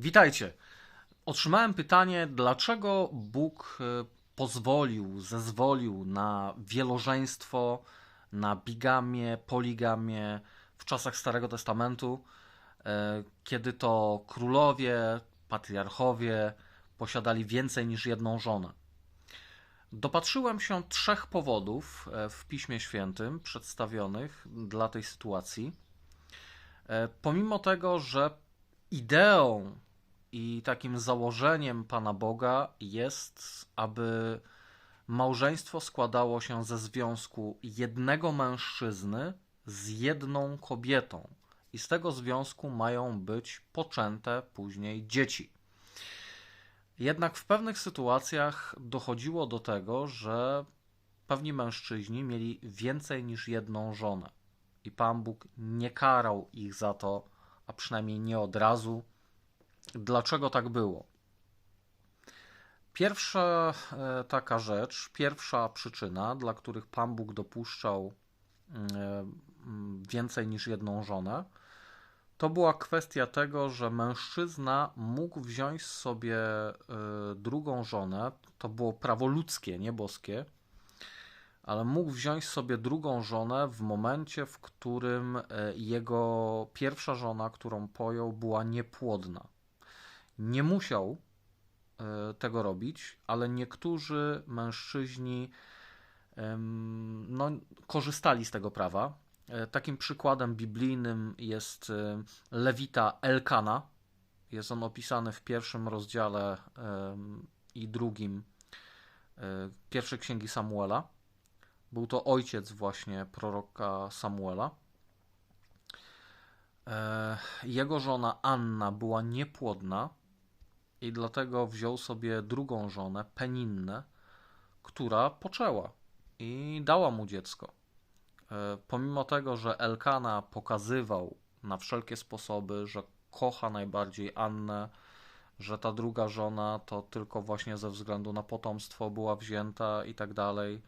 Witajcie. Otrzymałem pytanie, dlaczego Bóg e, pozwolił, zezwolił na wielożeństwo, na bigamię, poligamię w czasach Starego Testamentu, e, kiedy to królowie, patriarchowie posiadali więcej niż jedną żonę. Dopatrzyłem się trzech powodów e, w Piśmie Świętym przedstawionych dla tej sytuacji. Pomimo tego, że ideą i takim założeniem Pana Boga jest, aby małżeństwo składało się ze związku jednego mężczyzny z jedną kobietą, i z tego związku mają być poczęte później dzieci. Jednak w pewnych sytuacjach dochodziło do tego, że pewni mężczyźni mieli więcej niż jedną żonę. I Pan Bóg nie karał ich za to, a przynajmniej nie od razu. Dlaczego tak było? Pierwsza e, taka rzecz, pierwsza przyczyna, dla których Pan Bóg dopuszczał e, m, więcej niż jedną żonę, to była kwestia tego, że mężczyzna mógł wziąć sobie e, drugą żonę. To było prawo ludzkie, nie boskie, ale mógł wziąć sobie drugą żonę w momencie, w którym jego pierwsza żona, którą pojął, była niepłodna. Nie musiał e, tego robić, ale niektórzy mężczyźni no, korzystali z tego prawa. E, Takim przykładem biblijnym jest e, Lewita Elkana. Jest on opisany w pierwszym rozdziale i drugim pierwszej księgi Samuela. Był to ojciec właśnie proroka Samuela. Jego żona Anna była niepłodna i dlatego wziął sobie drugą żonę, Peninnę, która poczęła i dała mu dziecko. E, Pomimo tego, że Elkana pokazywał na wszelkie sposoby, że kocha najbardziej Annę, że ta druga żona to tylko właśnie ze względu na potomstwo była wzięta i tak dalej.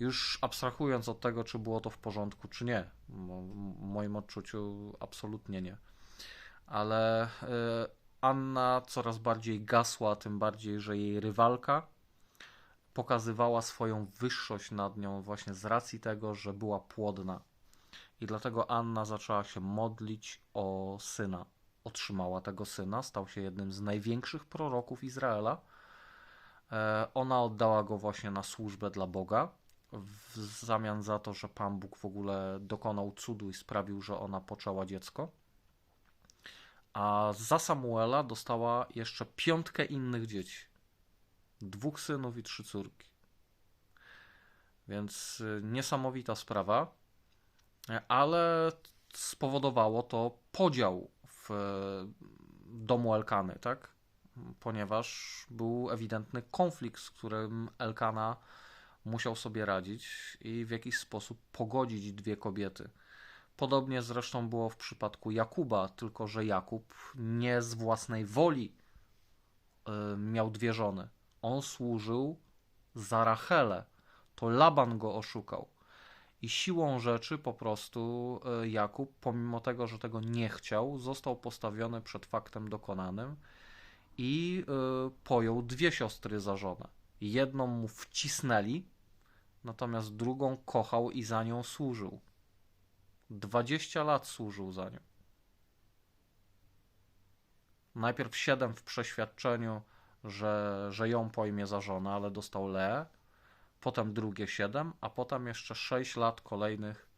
Już abstrahując od tego, czy było to w porządku, czy nie. W moim odczuciu absolutnie nie. Ale e, Anna coraz bardziej gasła, tym bardziej, że jej rywalka pokazywała swoją wyższość nad nią właśnie z racji tego, że była płodna. I dlatego Anna zaczęła się modlić o syna. Otrzymała tego syna, stał się jednym z największych proroków Izraela. E, Ona oddała go właśnie na służbę dla Boga, w zamian za to, że Pan Bóg w ogóle dokonał cudu i sprawił, że ona poczęła dziecko. A za Samuela dostała jeszcze piątkę innych dzieci. Dwóch synów i trzy córki. Więc y, niesamowita sprawa, e, ale spowodowało to podział w e, domu Elkany, tak? Ponieważ był ewidentny konflikt, z którym Elkana musiał sobie radzić i w jakiś sposób pogodzić dwie kobiety. Podobnie zresztą było w przypadku Jakuba, tylko że Jakub nie z własnej woli y, miał dwie żony. On służył za Rachelę. To Laban go oszukał. I siłą rzeczy po prostu y, Jakub, pomimo tego, że tego nie chciał, został postawiony przed faktem dokonanym i y, pojął dwie siostry za żonę. Jedną mu wcisnęli, natomiast drugą kochał i za nią służył. 20 lat służył za nią. Najpierw 7 w przeświadczeniu, że, że ją pojmie za żonę, ale dostał Leę. Potem drugie 7, a potem jeszcze 6 lat kolejnych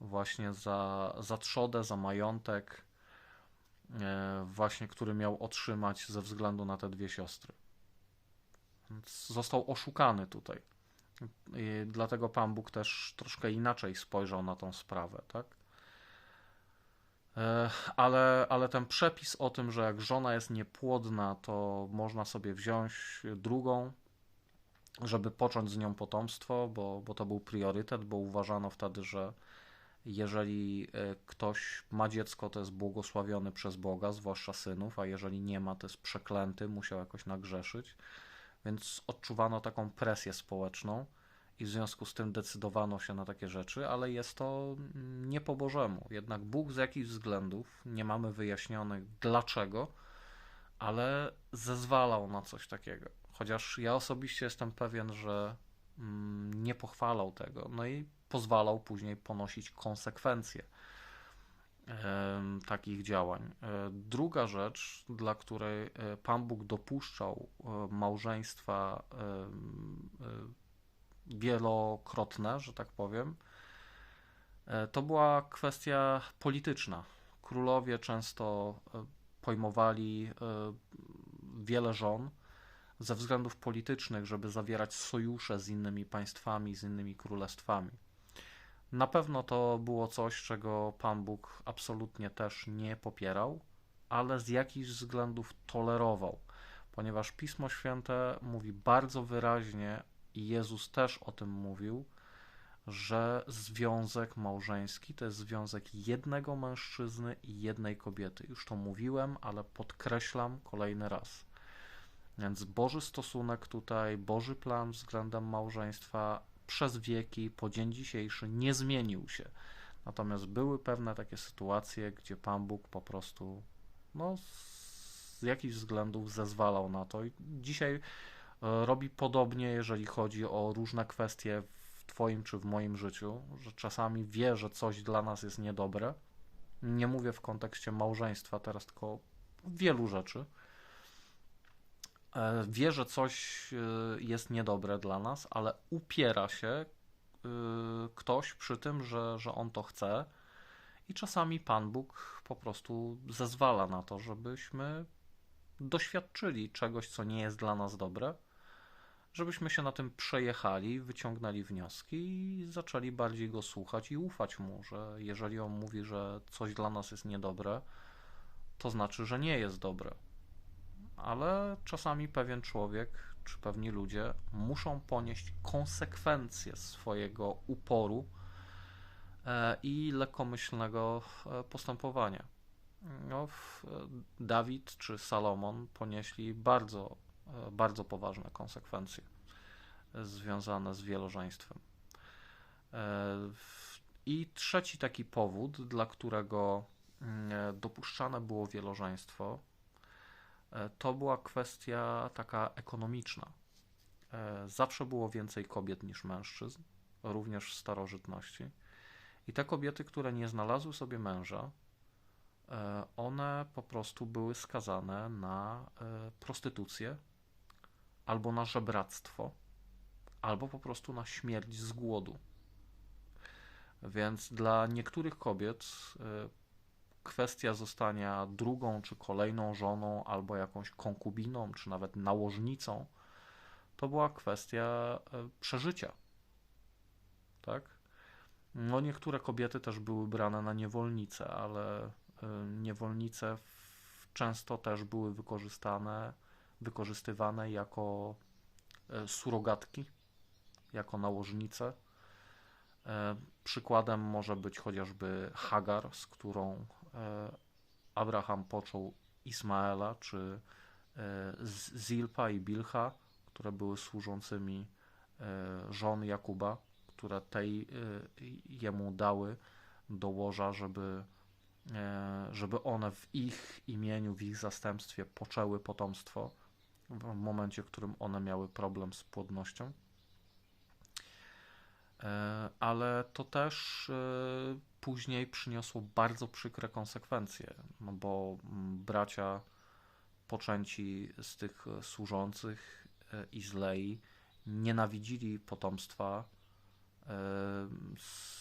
właśnie za, za trzodę, za majątek, e, właśnie który miał otrzymać ze względu na te dwie siostry. Więc został oszukany tutaj. Dlatego Pan Bóg też troszkę inaczej spojrzał na tą sprawę, tak? E, Ale, ale ten przepis o tym, że jak żona jest niepłodna, to można sobie wziąć drugą, żeby począć z nią potomstwo, bo, bo to był priorytet, bo uważano wtedy, że jeżeli e, ktoś ma dziecko, to jest błogosławiony przez Boga, zwłaszcza synów, a jeżeli nie ma, to jest przeklęty, musiał jakoś nagrzeszyć. Więc odczuwano taką presję społeczną i w związku z tym decydowano się na takie rzeczy, ale jest to mm, nie po Bożemu. Jednak Bóg z jakichś względów, nie mamy wyjaśnionych dlaczego, ale zezwalał na coś takiego. Chociaż ja osobiście jestem pewien, że mm, nie pochwalał tego, no i pozwalał później ponosić konsekwencje takich działań. E, druga rzecz, dla której e, Pan Bóg dopuszczał e, małżeństwa wielokrotne, że tak powiem, to była kwestia polityczna. Królowie często pojmowali wiele żon ze względów politycznych, żeby zawierać sojusze z innymi państwami, z innymi królestwami. Na pewno to było coś, czego Pan Bóg absolutnie też nie popierał, ale z jakichś względów tolerował, ponieważ Pismo Święte mówi bardzo wyraźnie, i Jezus też o tym mówił, że związek małżeński to jest związek jednego mężczyzny i jednej kobiety. Już to mówiłem, ale podkreślam kolejny raz. Więc Boży stosunek tutaj, Boży plan względem małżeństwa przez wieki, po dzień dzisiejszy nie zmienił się. Natomiast były pewne takie sytuacje, gdzie Pan Bóg po prostu no, z jakichś względów zezwalał na to. I dzisiaj e, robi podobnie, jeżeli chodzi o różne kwestie w Twoim czy w moim życiu, że czasami wie, że coś dla nas jest niedobre. Nie mówię w kontekście małżeństwa teraz, tylko wielu rzeczy wie, że coś e, jest niedobre dla nas, ale upiera się e, ktoś przy tym, że, że on to chce. I czasami Pan Bóg po prostu zezwala na to, żebyśmy doświadczyli czegoś, co nie jest dla nas dobre, żebyśmy się na tym przejechali, wyciągnęli wnioski i zaczęli bardziej go słuchać i ufać mu, że jeżeli on mówi, że coś dla nas jest niedobre, to znaczy, że nie jest dobre ale czasami pewien człowiek czy pewni ludzie muszą ponieść konsekwencje swojego uporu e, i lekkomyślnego e, postępowania. No, Dawid czy Salomon ponieśli bardzo, e, bardzo poważne konsekwencje związane z wielożeństwem. I trzeci taki powód, dla którego mm, dopuszczane było wielożeństwo, E, to była kwestia taka ekonomiczna. E, zawsze było więcej kobiet niż mężczyzn, również w starożytności. I te kobiety, które nie znalazły sobie męża, e, one po prostu były skazane na prostytucję albo na żebractwo, albo po prostu na śmierć z głodu. Więc dla niektórych kobiet kwestia zostania drugą czy kolejną żoną, albo jakąś konkubiną, czy nawet nałożnicą, to była kwestia e, przeżycia. Tak? No, niektóre kobiety też były brane na niewolnice, ale e, niewolnice często też były wykorzystane, wykorzystywane jako e, surogatki, jako nałożnice. Przykładem może być chociażby Hagar, z którą Abraham począł Ismaela, czy e, Zilpa i Bilha, które były służącymi e, żon Jakuba, które tej jemu dały do łoża, żeby, żeby one w ich imieniu, w ich zastępstwie poczęły potomstwo w momencie, w którym one miały problem z płodnością. Ale to też później przyniosło bardzo przykre konsekwencje, no bo mm, bracia poczęci z tych służących e, i z Lei nienawidzili potomstwa e,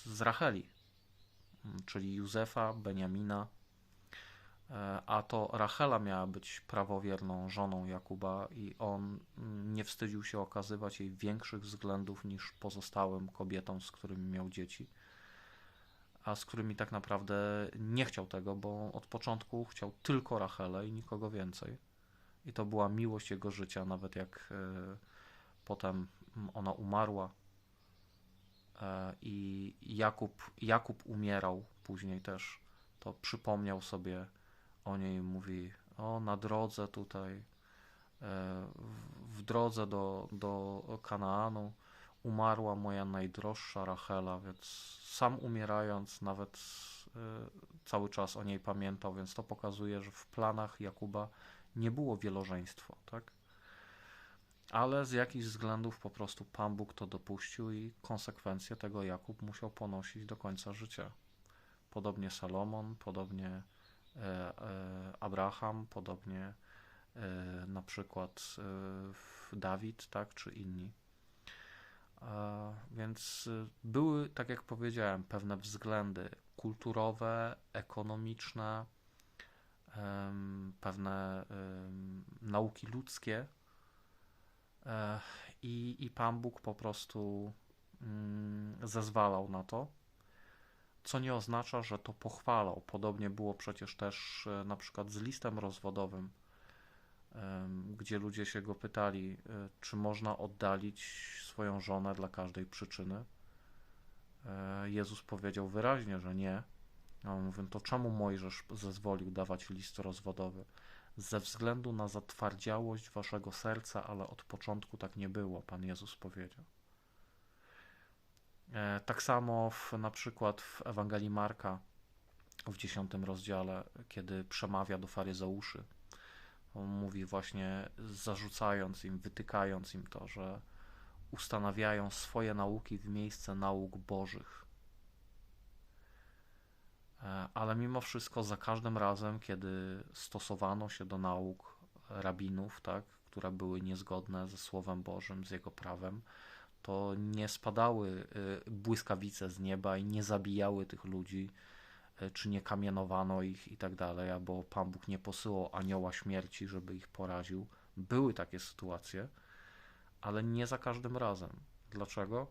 z Racheli, mm, czyli Józefa, Beniamina, e, a to Rachela miała być prawowierną żoną Jakuba i on mm, nie wstydził się okazywać jej większych względów niż pozostałym kobietom, z którymi miał dzieci a z którymi tak naprawdę nie chciał tego, bo od początku chciał tylko Rachelę i nikogo więcej. I to była miłość jego życia, nawet jak e, potem ona umarła e, i Jakub, Jakub umierał później też, to przypomniał sobie o niej, mówi, o na drodze tutaj, e, w drodze do, do Kanaanu umarła moja najdroższa Rachela, więc sam umierając nawet y, cały czas o niej pamiętał, więc to pokazuje, że w planach Jakuba nie było wielożeństwo, tak? Ale z jakichś względów po prostu Pan Bóg to dopuścił i konsekwencje tego Jakub musiał ponosić do końca życia. Podobnie Salomon, podobnie e, e, Abraham, podobnie e, na przykład Dawid, tak, czy inni. Więc były, tak jak powiedziałem, pewne względy kulturowe, ekonomiczne, pewne nauki ludzkie, i, i Pan Bóg po prostu mm, zezwalał na to, co nie oznacza, że to pochwalał. Podobnie było przecież też e, na przykład z listem rozwodowym, gdzie ludzie się go pytali, e, czy można oddalić swoją żonę dla każdej przyczyny. E, Jezus powiedział wyraźnie, że nie. A on mówi, to czemu Mojżesz zezwolił dawać list rozwodowy? ze względu na zatwardziałość waszego serca, ale od początku tak nie było, Pan Jezus powiedział. E, tak samo w, na przykład w Ewangelii Marka w dziesiątym rozdziale, kiedy przemawia do faryzeuszy, mówi właśnie zarzucając im, wytykając im to, że ustanawiają swoje nauki w miejsce nauk bożych. E, ale mimo wszystko za każdym razem, kiedy stosowano się do nauk rabinów, tak, które były niezgodne ze Słowem Bożym, z Jego prawem, to nie spadały e, błyskawice z nieba i nie zabijały tych ludzi, czy nie kamienowano ich i tak dalej, albo Pan Bóg nie posyłał anioła śmierci, żeby ich poraził. Były takie sytuacje, ale nie za każdym razem. Dlaczego?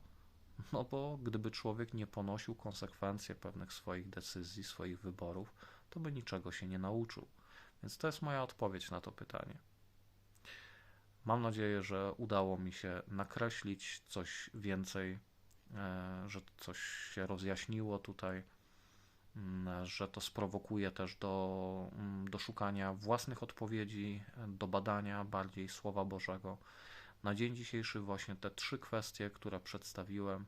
No bo gdyby człowiek nie ponosił konsekwencji pewnych swoich decyzji, swoich wyborów, to by niczego się nie nauczył. Więc to jest moja odpowiedź na to pytanie. Mam nadzieję, że udało mi się nakreślić coś więcej, e, że coś się rozjaśniło tutaj, że to sprowokuje też do, mm, do szukania własnych odpowiedzi, do badania bardziej Słowa Bożego. Na dzień dzisiejszy właśnie te trzy kwestie, które przedstawiłem,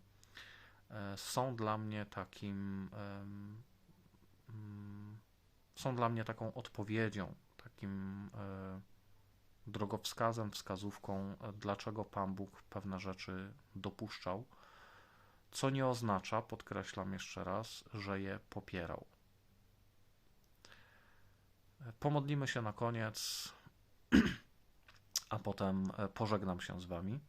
e, są dla mnie takim mm, są dla mnie taką odpowiedzią, takim e, drogowskazem, wskazówką, e, dlaczego Pan Bóg pewne rzeczy dopuszczał, co nie oznacza, podkreślam jeszcze raz, że je popierał. Pomodlimy się na koniec. a potem e, pożegnam się z Wami.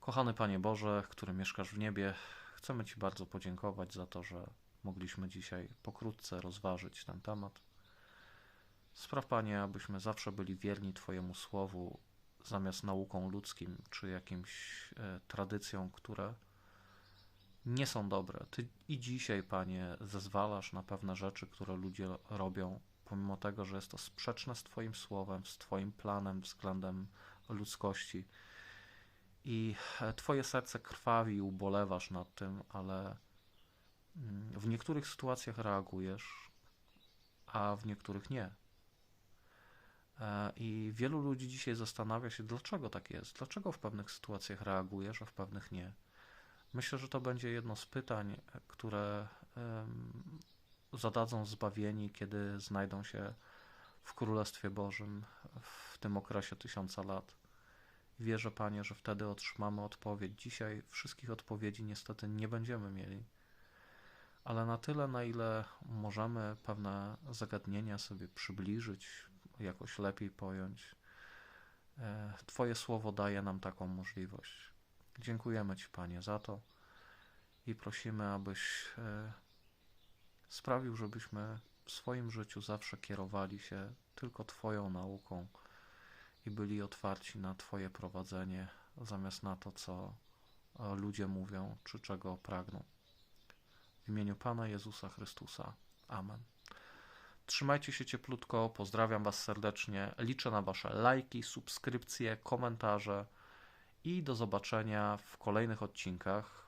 Kochany Panie Boże, który mieszkasz w niebie, chcemy Ci bardzo podziękować za to, że mogliśmy dzisiaj pokrótce rozważyć ten temat. Spraw, Panie, abyśmy zawsze byli wierni Twojemu słowu, zamiast nauką ludzkim czy jakimś e, tradycjom, które nie są dobre. Ty i dzisiaj, Panie, zezwalasz na pewne rzeczy, które ludzie robią, pomimo tego, że jest to sprzeczne z Twoim słowem, z Twoim planem względem ludzkości. I e, Twoje serce krwawi ubolewasz nad tym, ale mm, w niektórych sytuacjach reagujesz, a w niektórych nie. E, I wielu ludzi dzisiaj zastanawia się, dlaczego tak jest, dlaczego w pewnych sytuacjach reagujesz, a w pewnych nie. Myślę, że to będzie jedno z pytań, które zadadzą zbawieni, kiedy znajdą się w Królestwie Bożym w tym okresie tysiąca lat. Wierzę, Panie, że wtedy otrzymamy odpowiedź. Dzisiaj wszystkich odpowiedzi niestety nie będziemy mieli, ale na tyle, na ile możemy pewne zagadnienia sobie przybliżyć, jakoś lepiej pojąć, e, Twoje słowo daje nam taką możliwość. Dziękujemy Ci, Panie, za to i prosimy, abyś e, sprawił, żebyśmy w swoim życiu zawsze kierowali się tylko Twoją nauką i byli otwarci na Twoje prowadzenie, zamiast na to, co e, ludzie mówią, czy czego pragną. W imieniu Pana Jezusa Chrystusa. Amen. Trzymajcie się cieplutko, pozdrawiam Was serdecznie, liczę na Wasze lajki, subskrypcje, komentarze i do zobaczenia w kolejnych odcinkach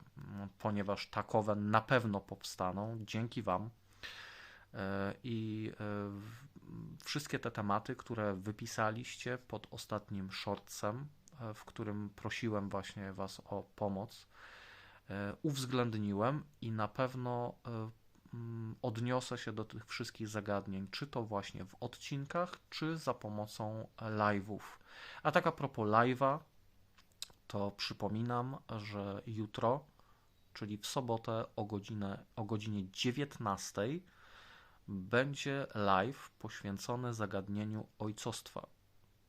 ponieważ takowe na pewno powstaną dzięki Wam. E, I e, wszystkie te tematy, które wypisaliście pod ostatnim shortsem, e, w którym prosiłem właśnie Was o pomoc, uwzględniłem i na pewno mm, odniosę się do tych wszystkich zagadnień, czy to właśnie w odcinkach, czy za pomocą live'ów. A tak a propos live'a, to przypominam, że jutro, czyli w sobotę o, godzinę, o godzinie 19 będzie live poświęcony zagadnieniu ojcostwa.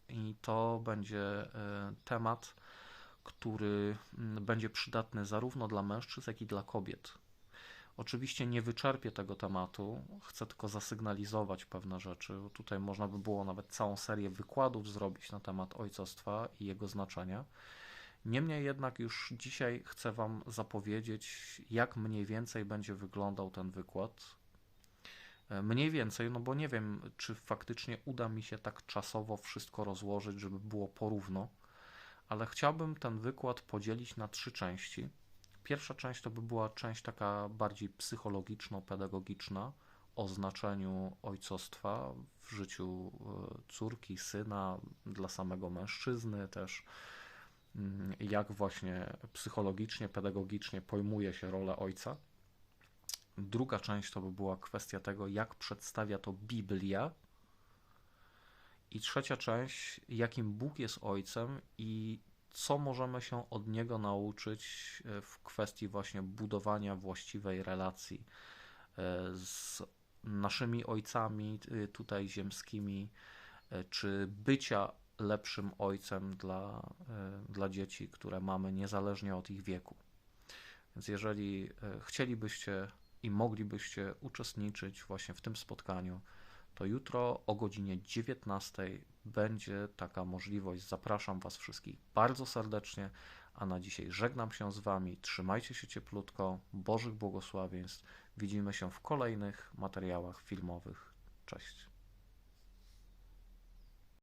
I to będzie e, temat, który mm, będzie przydatny zarówno dla mężczyzn, jak i dla kobiet. Oczywiście nie wyczerpię tego tematu, chcę tylko zasygnalizować pewne rzeczy. Tutaj można by było nawet całą serię wykładów zrobić na temat ojcostwa i jego znaczenia. Niemniej jednak już dzisiaj chcę Wam zapowiedzieć, jak mniej więcej będzie wyglądał ten wykład. E, mniej więcej, no bo nie wiem, czy faktycznie uda mi się tak czasowo wszystko rozłożyć, żeby było porówno, ale chciałbym ten wykład podzielić na trzy części. Pierwsza część to by była część taka bardziej psychologiczno-pedagogiczna o znaczeniu ojcostwa w życiu e, córki, syna, dla samego mężczyzny też jak właśnie psychologicznie, pedagogicznie pojmuje się rolę ojca. Druga część to by była kwestia tego, jak przedstawia to Biblia. I trzecia część, jakim Bóg jest ojcem i co możemy się od niego nauczyć e, w kwestii właśnie budowania właściwej relacji e, z naszymi ojcami e, tutaj ziemskimi, czy bycia lepszym ojcem dla, e, dla dzieci, które mamy, niezależnie od ich wieku. Więc jeżeli e, chcielibyście i moglibyście uczestniczyć właśnie w tym spotkaniu, to jutro o godzinie 19 będzie taka możliwość. Zapraszam Was wszystkich bardzo serdecznie, a na dzisiaj żegnam się z Wami. Trzymajcie się cieplutko, Bożych błogosławieństw. Widzimy się w kolejnych materiałach filmowych. Cześć.